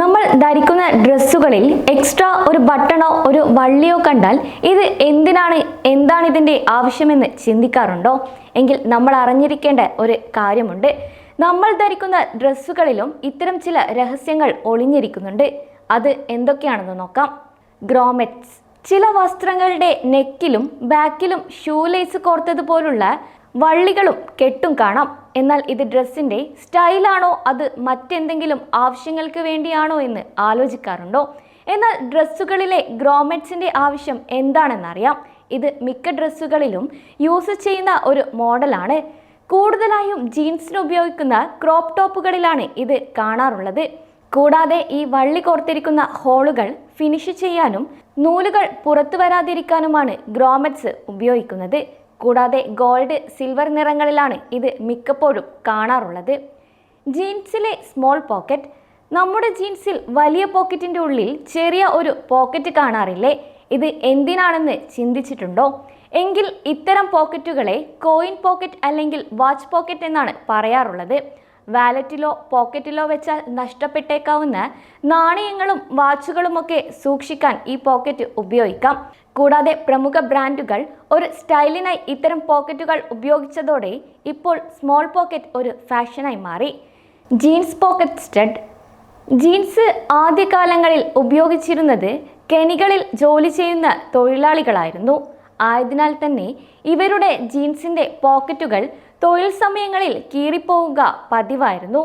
നമ്മൾ ധരിക്കുന്ന ഡ്രസ്സുകളിൽ എക്സ്ട്രാ ഒരു ബട്ടണോ ഒരു വള്ളിയോ കണ്ടാൽ ഇത് എന്തിനാണ് എന്താണ് ഇതിന്റെ ആവശ്യമെന്ന് ചിന്തിക്കാറുണ്ടോ? എങ്കിൽ നമ്മൾ അറിഞ്ഞിരിക്കേണ്ട ഒരു കാര്യമുണ്ട്. നമ്മൾ ധരിക്കുന്ന ഡ്രസ്സുകളിലും ഇത്തരം ചില രഹസ്യങ്ങൾ ഒളിഞ്ഞിരിക്കുന്നുണ്ട്. അത് എന്തൊക്കെയാണെന്ന് നോക്കാം. ഗ്രോമെറ്റ്സ് ചില വസ്ത്രങ്ങളുടെ നെക്കിലും ബാക്കിലും ഷൂ ലേസ് കോർത്തതുപോലുള്ള വള്ളികളും കെട്ടും കാണാം. എന്നാൽ ഇത് ഡ്രസ്സിന്റെ സ്റ്റൈലാണോ? അത് മറ്റെന്തെങ്കിലും ആവശ്യങ്ങൾക്ക് വേണ്ടിയാണോ എന്ന് ആലോചിക്കാറുണ്ടോ? എന്നാൽ ഡ്രസ്സുകളിലെ ഗ്രോമെറ്റ്സിന്റെ ആവശ്യം എന്താണെന്നറിയാം. ഇത് മിക്ക ഡ്രസ്സുകളിലും യൂസ് ചെയ്യുന്ന ഒരു മോഡലാണ്. കൂടുതലായും ജീൻസിന് ഉപയോഗിക്കുന്ന ക്രോപ്പ് ടോപ്പുകളിലാണ് ഇത് കാണാറുള്ളത്. കൂടാതെ ഈ വള്ളി കോർത്തിരിക്കുന്ന ഹോളുകൾ ഫിനിഷ് ചെയ്യാനും നൂലുകൾ പുറത്തു വരാതിരിക്കാനുമാണ് ഗ്രോമെറ്റ്സ് ഉപയോഗിക്കുന്നത്. കൂടാതെ ഗോൾഡ് സിൽവർ നിറങ്ങളിലാണ് ഇത് മിക്കപ്പോഴും കാണാറുള്ളത്. ജീൻസിലെ സ്മോൾ പോക്കറ്റ് നമ്മുടെ ജീൻസിൽ വലിയ പോക്കറ്റിന്റെ ഉള്ളിൽ ചെറിയ ഒരു പോക്കറ്റ് കാണാറില്ലേ? ഇത് എന്തിനാണെന്ന് ചിന്തിച്ചിട്ടുണ്ടോ? എങ്കിൽ ഇത്തരം പോക്കറ്റുകളെ കോയിൻ പോക്കറ്റ് അല്ലെങ്കിൽ വാച്ച് പോക്കറ്റ് എന്നാണ് പറയാറുള്ളത്. വാലറ്റിലോ പോക്കറ്റിലോ വെച്ചാൽ നഷ്ടപ്പെട്ടേക്കാവുന്ന നാണയങ്ങളും വാച്ചുകളുമൊക്കെ സൂക്ഷിക്കാൻ ഈ പോക്കറ്റ് ഉപയോഗിക്കാം. കൂടാതെ പ്രമുഖ ബ്രാൻഡുകൾ ഒരു സ്റ്റൈലിനായി ഇത്തരം പോക്കറ്റുകൾ ഉപയോഗിച്ചതോടെ ഇപ്പോൾ സ്മോൾ പോക്കറ്റ് ഒരു ഫാഷനായി മാറി. Jeans pocket stud. ജീൻസ് ആദ്യകാലങ്ങളിൽ ഉപയോഗിച്ചിരുന്നത് കെണികളിൽ ജോലി ചെയ്യുന്ന തൊഴിലാളികളായിരുന്നു. ആയതിനാൽ തന്നെ ഇവരുടെ ജീൻസിന്റെ പോക്കറ്റുകൾ തൊഴിൽ സമയങ്ങളിൽ കീറിപ്പോവുക പതിവായിരുന്നു.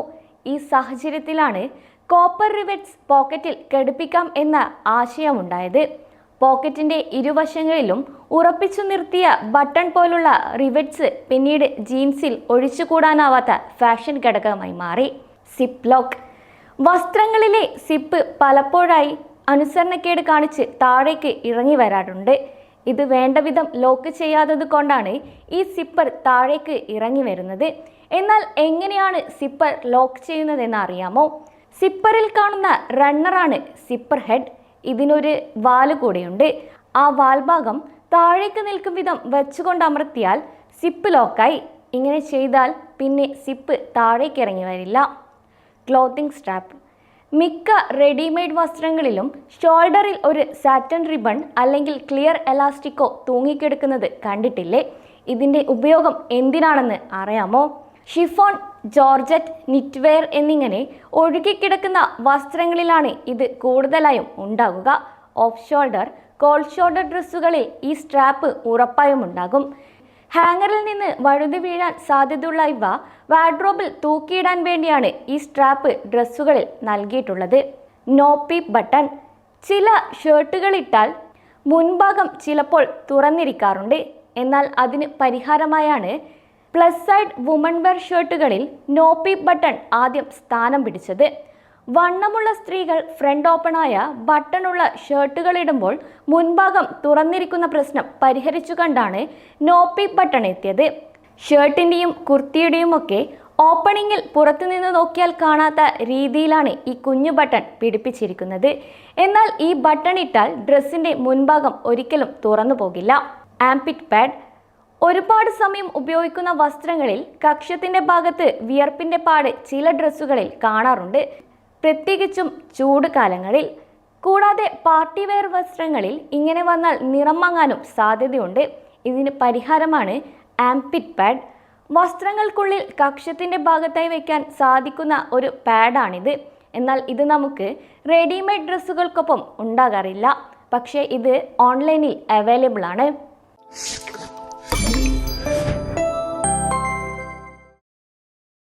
ഈ സാഹചര്യത്തിലാണ് കോപ്പർ റിവെറ്റ്സ് പോക്കറ്റിൽ ഘടിപ്പിക്കാം എന്ന ആശയമുണ്ടായത്. പോക്കറ്റിന്റെ ഇരുവശങ്ങളിലും ഉറപ്പിച്ചു നിർത്തിയ ബട്ടൺ പോലുള്ള റിവെറ്റ്സ് പിന്നീട് ജീൻസിൽ ഒഴിച്ചുകൂടാനാവാത്ത ഫാഷൻ ഘടകമായി മാറി. സിപ്പ് ലോക്ക് വസ്ത്രങ്ങളിലെ സിപ്പ് പലപ്പോഴായി അനുസരണക്കേട് കാണിച്ച് താഴേക്ക് ഇറങ്ങി വരാറുണ്ട്. ഇത് വേണ്ട വിധം ലോക്ക് ചെയ്യാത്തത് കൊണ്ടാണ് ഈ സിപ്പർ താഴേക്ക് ഇറങ്ങി വരുന്നത്. എന്നാൽ എങ്ങനെയാണ് സിപ്പർ ലോക്ക് ചെയ്യുന്നതെന്ന് അറിയാമോ? സിപ്പറിൽ കാണുന്ന റണ്ണറാണ് സിപ്പർ ഹെഡ് ഇതിനൊരു വാൽ കൂടെയുണ്ട്. ആ വാൽഭാഗം താഴേക്ക് നിൽക്കും വിധം വെച്ചുകൊണ്ട് അമർത്തിയാൽ സിപ്പ് ലോക്കായി ഇങ്ങനെ ചെയ്താൽ പിന്നെ സിപ്പ് താഴേക്ക് ഇറങ്ങി വരില്ല. ക്ലോത്തിങ് സ്ട്രാപ്പ് മിക്ക റെഡിമെയ്ഡ് വസ്ത്രങ്ങളിലും ഷോൾഡറിൽ ഒരു സാറ്റൻ റിബൺ അല്ലെങ്കിൽ ക്ലിയർ എലാസ്റ്റിക്കോ തൂങ്ങിക്കിടക്കുന്നത് കണ്ടിട്ടില്ലേ? ഇതിന്റെ ഉപയോഗം എന്തിനാണെന്ന് അറിയാമോ? ഷിഫോൺ ജോർജറ്റ് നിറ്റ്വെയർ എന്നിങ്ങനെ ഒഴുകിക്കിടക്കുന്ന വസ്ത്രങ്ങളിലാണ് ഇത് കൂടുതലായും ഉണ്ടാകുക. ഓഫ് ഷോൾഡർ കോൾ ഷോൾഡർ ഡ്രസ്സുകളിൽ ഈ സ്ട്രാപ്പ് ഉറപ്പായും ഉണ്ടാകും. ഹാങ്ങറിൽ നിന്ന് വഴുതി വീഴാൻ സാധ്യതയുള്ള ഇവ വാർഡ്രോബിൽ തൂക്കിയിടാൻ വേണ്ടിയാണ് ഈ സ്ട്രാപ്പ് ഡ്രസ്സുകളിൽ നൽകിയിട്ടുള്ളത്. നോപ്പി ബട്ടൺ. ചില ഷർട്ടുകളിട്ടാൽ മുൻഭാഗം ചിലപ്പോൾ തുറന്നിരിക്കാറുണ്ട്. എന്നാൽ അതിന് പരിഹാരമായാണ് പ്ലസ് സൈഡ് വുമൺ വെയർ ഷർട്ടുകളിൽ നോപ്പി ബട്ടൺ ആദ്യം സ്ഥാനം പിടിച്ചത്. വണ്ണമുള്ള സ്ത്രീകൾ ഫ്രണ്ട് ഓപ്പണായ ബട്ടണുള്ള ഷർട്ടുകൾ ഇടുമ്പോൾ മുൻഭാഗം തുറന്നിരിക്കുന്ന പ്രശ്നം പരിഹരിച്ചു കണ്ടാണ് നോപ്പി ബട്ടൺ എത്തിയത്. ഷർട്ടിന്റെയും കുർത്തിയുടെയും ഒക്കെ ഓപ്പണിങ്ങിൽ പുറത്തുനിന്ന് നോക്കിയാൽ കാണാത്ത രീതിയിലാണ് ഈ കുഞ്ഞു ബട്ടൺ പിടിപ്പിച്ചിരിക്കുന്നത്. എന്നാൽ ഈ ബട്ടൺ ഇട്ടാൽ ഡ്രസ്സിന്റെ മുൻഭാഗം ഒരിക്കലും തുറന്നു പോകില്ല. Armpit pad. ഒരുപാട് സമയം ഉപയോഗിക്കുന്ന വസ്ത്രങ്ങളിൽ കക്ഷത്തിന്റെ ഭാഗത്ത് വിയർപ്പിന്റെ പാട് ചില ഡ്രസ്സുകളിൽ കാണാറുണ്ട്. പ്രത്യേകിച്ചും ചൂട് കാലങ്ങളിൽ. കൂടാതെ പാർട്ടി വെയർ വസ്ത്രങ്ങളിൽ ഇങ്ങനെ വന്നാൽ നിറം മങ്ങാനും സാധ്യതയുണ്ട്. ഇതിന് പരിഹാരമാണ് ആംപിറ്റ് പാഡ്. വസ്ത്രങ്ങൾക്കുള്ളിൽ കക്ഷത്തിന്റെ ഭാഗത്തായി വയ്ക്കാൻ സാധിക്കുന്ന ഒരു പാഡാണിത്. എന്നാൽ ഇത് നമുക്ക് റെഡിമെയ്ഡ് ഡ്രസ്സുകൾക്കൊപ്പം ഉണ്ടാകാറില്ല. പക്ഷേ ഇത് ഓൺലൈനിൽ അവൈലബിൾ ആണ്.